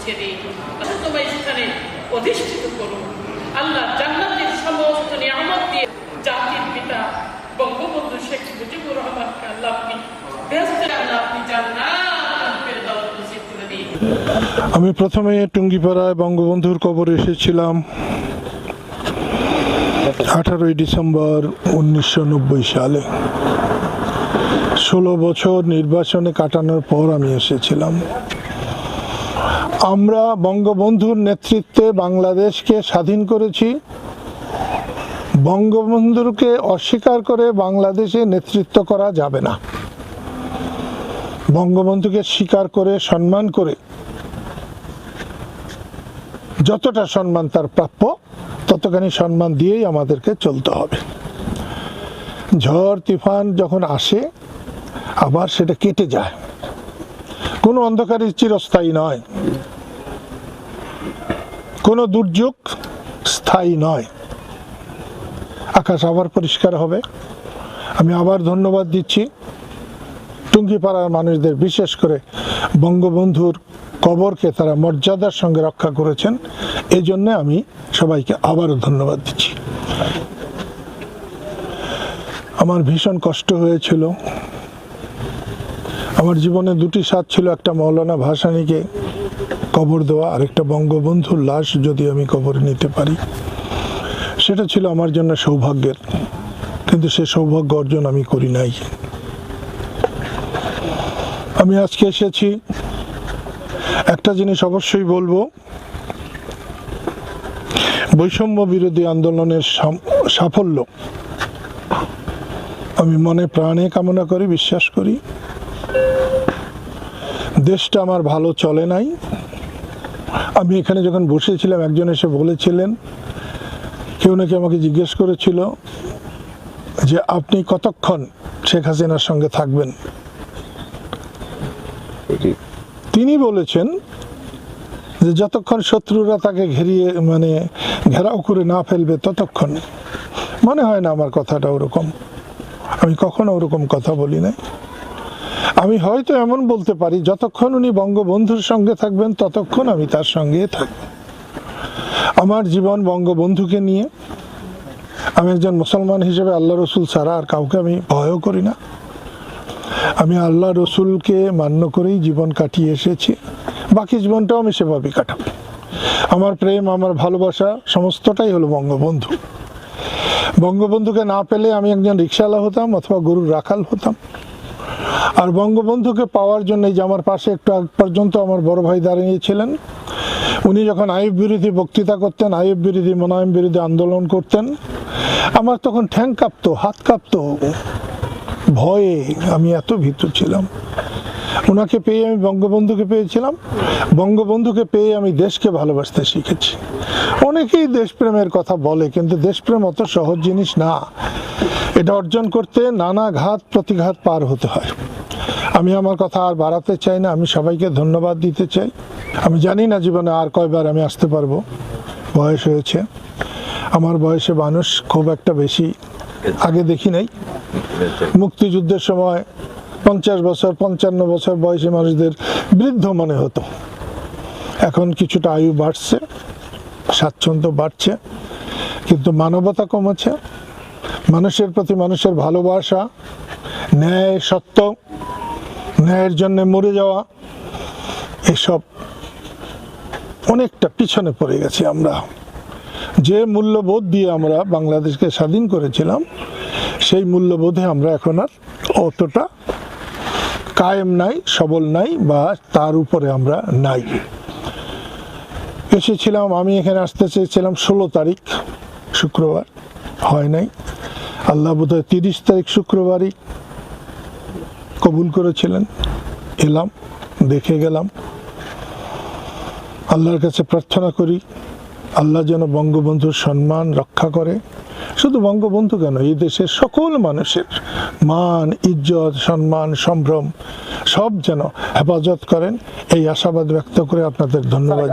পৌঁছে দিন তোমার স্থানে অধিষ্ঠিত করুন আল্লাহ জান্নাতের সমস্ত নিয়ামত দিয়ে জাতির পিতা বঙ্গবন্ধু শেখ মুজিবুর রহমানকে আল্লাহ আপনি ব্যস্ত আল্লাহ আপনি জান্নাত করে আমি প্রথমে টুঙ্গিপাড়ায় বঙ্গবন্ধুর কবর এসেছিলাম। আঠারোই ডিসেম্বর উনিশশো নব্বই সালে। ষোলো বছর নির্বাচনে কাটানোর পর আমি এসেছিলাম। আমরা বঙ্গবন্ধুর নেতৃত্বে বাংলাদেশকে স্বাধীন করেছি। বঙ্গবন্ধুকে অস্বীকার করে বাংলাদেশে নেতৃত্ব করা যাবে না। বঙ্গবন্ধুকে স্বীকার করে, সম্মান করে যতটা সম্মান তার প্রাপ্য, ততখানি সম্মান দিয়েই আমাদেরকে চলতে হবে। ঝড়, তুফান যখন আসে, আবার সেটা কেটে যায়। কোনো অন্ধকারের চিরস্থায়ী নয়। কোনো দুর্যোগ স্থায়ী নয়। আকাশ আবার পরিষ্কার হবে। আমি আবার ধন্যবাদ দিচ্ছি টুঙ্গিপাড়ার মানুষদের, বিশেষ করে বঙ্গবন্ধুর কবরকে তারা মর্যাদার সঙ্গে রক্ষা করেছেন। এই জন্য আমি সবাইকে আবারও ধন্যবাদ দিচ্ছি। আমার ভীষণ কষ্ট হয়েছিল। আমার জীবনে দুটি স্বাদ ছিল, একটা মৌলানা ভাসানীকে কবর দেওয়া আর একটা বঙ্গবন্ধুর লাশ যদি আমি কবর নিতে পারি। সেটা ছিল আমার জন্য সৌভাগ্যের, কিন্তু সে সৌভাগ্য অর্জন আমি করি নাই। আমি আজকে এসেছি। একটা জিনিস অবশ্যই বলব, বৈষম্য বিরোধী আন্দোলনের সাফল্য। আমি মনে প্রাণে কামনা করি, বিশ্বাস করি। দেশটা আমার ভালো চলে নাই। আমি এখানে যখন বসেছিলাম, একজন এসে বলেছিলেন, কেউ নাকি আমাকে জিজ্ঞেস করেছিল যে, আপনি কতক্ষণ শেখ হাসিনার সঙ্গে থাকবেন? তিনি বলেছেন যে, যতক্ষণ শত্রুরা তাকে ঘেরিয়ে মানে ঘেরাও করে না ফেলবে, ততক্ষণ। মনে হয় না আমার কথাটা ওরকম। আমি কখনো ওরকম কথা বলি নাই। আমি হয়তো এমন বলতে পারি, যতক্ষণ উনি বঙ্গবন্ধুর সঙ্গে থাকবেন, ততক্ষণ আমি তার সঙ্গে থাকব। আমার জীবন বঙ্গবন্ধুকে নিয়ে, আমি একজন মুসলমান হিসেবে আল্লাহ রসুল ছাড়া আর কাউকে আমি ভয়ও করি না। আমি আল্লাহ রসুলকে মান্য করেই জীবন কাটিয়ে এসেছি, বাকি জীবনটাও আমি সেভাবেই কাটাবো। আমার প্রেম, আমার ভালোবাসা, সমস্তটাই হলো বঙ্গবন্ধু। বঙ্গবন্ধুকে না পেলে আমি একজন রিক্সাওয়ালা হতাম অথবা গরুর রাখাল হতাম। আর বঙ্গবন্ধুকে পাওয়ার জন্য যে আমার পাশে একটু আগ পর্যন্ত আমার বড় ভাই দাঁড়িয়েছিলেন উনি যখন আইব বিরোধী বক্তৃতা করতেন আইব বিরোধী মোনায়েম বিরোধী আন্দোলন করতেন, আমার তখন ঠ্যাং কাঁপতো, হাত কাঁপতো। ভয়ে আমি এত ভীত ছিলাম। ওনাকে পেয়ে আমি বঙ্গবন্ধুকে পেয়েছিলাম। বঙ্গবন্ধুকে পেয়ে আমি দেশকে ভালোবাসতে শিখেছি। অনেকেই দেশপ্রেমের কথা বলে, কিন্তু দেশপ্রেম অত সহজ জিনিস না। এটা অর্জন করতে নানা ঘাত, প্রতিঘাত পার হতে হয়। আমি আমার কথা আর বাড়াতে চাই না, আমি সবাইকে ধন্যবাদ দিতে চাই। আমি জানি না জীবনে আর কয়বার আমি আসতে পারব। বয়স হয়েছে। আমার বয়সে মানুষ খুব একটা বেশি আগে দেখি নাই। মুক্তিযুদ্ধের সময় পঞ্চাশ বছর, পঞ্চান্ন বছর বয়সী মানুষদের বৃদ্ধ মনে হতো। এখন কিছুটা আয়ু বাড়ছে, স্বাচ্ছন্দ্য বাড়ছে, কিন্তু মানবতা কমেছে। মানুষের প্রতি মানুষের ভালোবাসা, ন্যায়, সত্য ন্যায়ের জন্য মরে যাওয়া, এসব অনেকটা পিছনে পড়ে গেছি আমরা। যে মূল্যবোধ দিয়ে আমরা বাংলাদেশকে স্বাধীন করেছিলাম, সেই মূল্যবোধে আমরা এখন আর অতটা কায়েম নাই, সবল নাই বা তার উপরে আমরা নাই। এসেছিলাম, আমি এখানে আসতে চেয়েছিলাম ষোলো তারিখ, শুক্রবার। হয় নাই। আল্লাহ বোধহয় তিরিশ তারিখ শুক্রবারই কবুল করেছিলেন। এলাম দেখে গেলাম। আল্লাহর কাছে প্রার্থনা করি আল্লাহ যেন বঙ্গবন্ধুর সম্মান রক্ষা করে। শুধু বঙ্গবন্ধু কেন এই দেশের সকল মানুষের মান ইজ্জত সম্মান সম্ভ্রম সব যেন হেফাজত করেন এই আশাবাদ ব্যক্ত করে আপনাদের ধন্যবাদ।